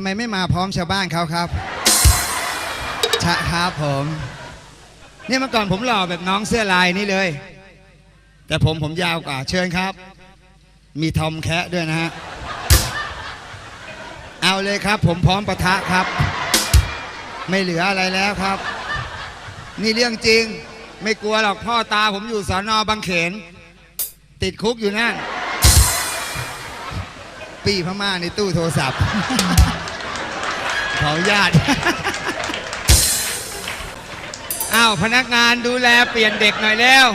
ำไมไม่มาพร้อมชาวบ้านเขาครับชะครับผม เนี่ยเมื่อก่อนผมหล่อแบบน้องเสื้อลายนี่เลย แต่ผมผมยาวกว่า เชิญครับ มีทอมแคะด้วยนะฮะ เอาเลยครับ ผมพร้อมปะทะครับ ไม่เหลืออะไรแล้วครับ นี่เรื่องจริง ไม่กลัวหรอกพ่อตาผมอยู่สอนอบางเขน ติดคุกอยู่นั่น ปีพม่าในตู้โทรศัพท์ ขออนุญาต อ้าวพนักงานดูแลเปลี่ยนเด็กหน่อยแล้ว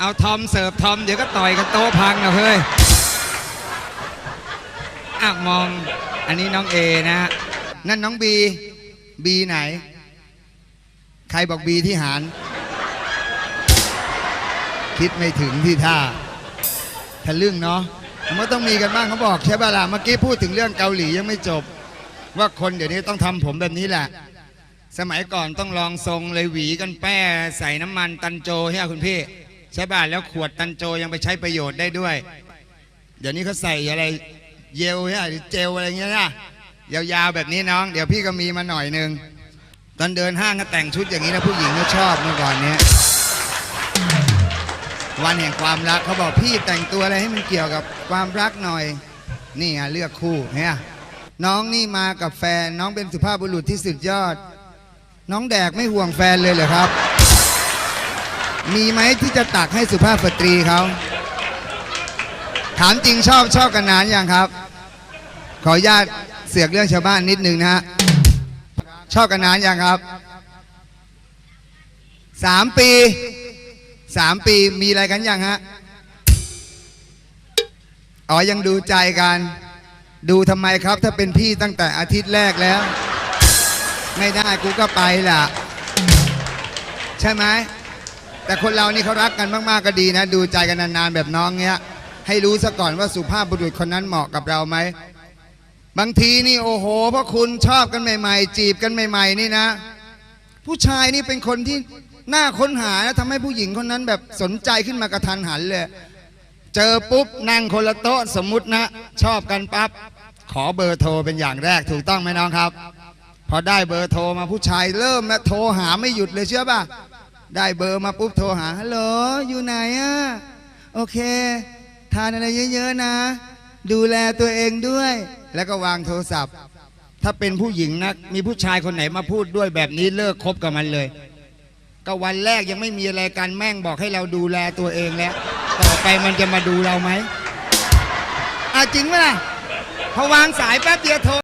เอาทอมเสิร์ฟทอมเดี๋ยวก็ต่อยกันโต๊ะพังนะเฮ้ยอะมองอันนี้น้องเอนะฮะนั่นน้องบีบีไหน ใครบอกบีที่หาร คิดไม่ถึงที่ท่าทะลึ่งเนาะมันต้องมีกันบ้างเขาบอกใช่ป่ะล่ะเมื่อกี้พูดถึงเรื่องเกาหลียังไม่จบ ว่าคนเดี๋ยวนี้ต้องทำผมแบบนี้แหละ สมัยก่อนต้องลองทรงเลยหวีกันแป้ใส่น้ำมันตันโจใช่ไหมคุณพี่ ใช่ป่ะแล้วขวดตันโจยังไปใช้ประโยชน์ได้ด้วย เดี๋ยวนี้เขาใส่อะไรเยลใช่ไหรือเจลอะไรเงี้ยนะยาวๆแบบนี้น้อง เดี๋ยวพี่ก็มีมาหน่อยนึงตอนเดินห้างก็แต่งชุดอย่างนี้นะผู้หญิงก็ชอบเมื่อก่อนเนี้ยวันแห่งความรักเขาบอกพี่แต่งตัวอะไรให้มันเกี่ยวกับความรักหน่อย นี่ไงเลือกคู่เนี่ย น้องนี่มากับแฟน น้องเป็นสุภาพบุรุษที่สุดยอด น้องแดกไม่ห่วงแฟนเลยเหรอครับ มีไหมที่จะตักให้สุภาพสตรีเขาถามจริงชอบชอบกันนานยังครับ ขออนุญาตเสือกเรื่องชาวบ้านนิดนึงนะฮะชอบกันนานยังครับสามปีสามปีมีอะไรกันยังฮะอ๋อยังดูใจกัน ดูทำไมครับ ถ้าเป็นพี่ตั้งแต่อาทิตย์แรกแล้ว ไม่ได้กูก็ไปล่ะ ใช่ไหมแต่คนเรานี่เขารักกันมาก ๆ ก็ดีนะ ดูใจกันนาน ๆ แบบน้องเนี้ย ให้รู้ซะก่อนว่าสุภาพบุรุษคนนั้นเหมาะกับเราไหม บางทีนี่โอ้โหเพราะคุณชอบกันใหม่ ๆ จีบกันใหม่ ๆ นี่นะ ผู้ชายนี่เป็นคนที่น่าค้นหานะทำให้ผู้หญิงคนนั้นแบบสนใจขึ้นมากระทันหันเลย เจอปุ๊บนั่งคนละโต๊ะสมมตินะ ชอบกันปั๊บ ขอเบอร์โทรเป็นอย่างแรกถูกต้องไหมน้องครับ พอได้เบอร์โทรมาผู้ชายเริ่มแล้วโทรหาไม่หยุดเลยเชื่อป่ะได้เบอร์มาปุ๊บโทรหาฮัลโหลอยู่ไหนอะโอเค ทานอะไรเยอะๆนะ ดูแลตัวเองด้วย แล้วก็วางโทรศัพท์ ถ้าเป็นผู้หญิงนะมีผู้ชายคนไหนมาพูดด้วยแบบนี้เลิกคบกับมันเลย ก็วันแรกยังไม่มีอะไรกันแม่งบอกให้เราดูแลตัวเองแล้ว ต่อไปมันจะมาดูเราไหมอะจริงไหมล่ะ พอวางสายแป๊บเดียวโทร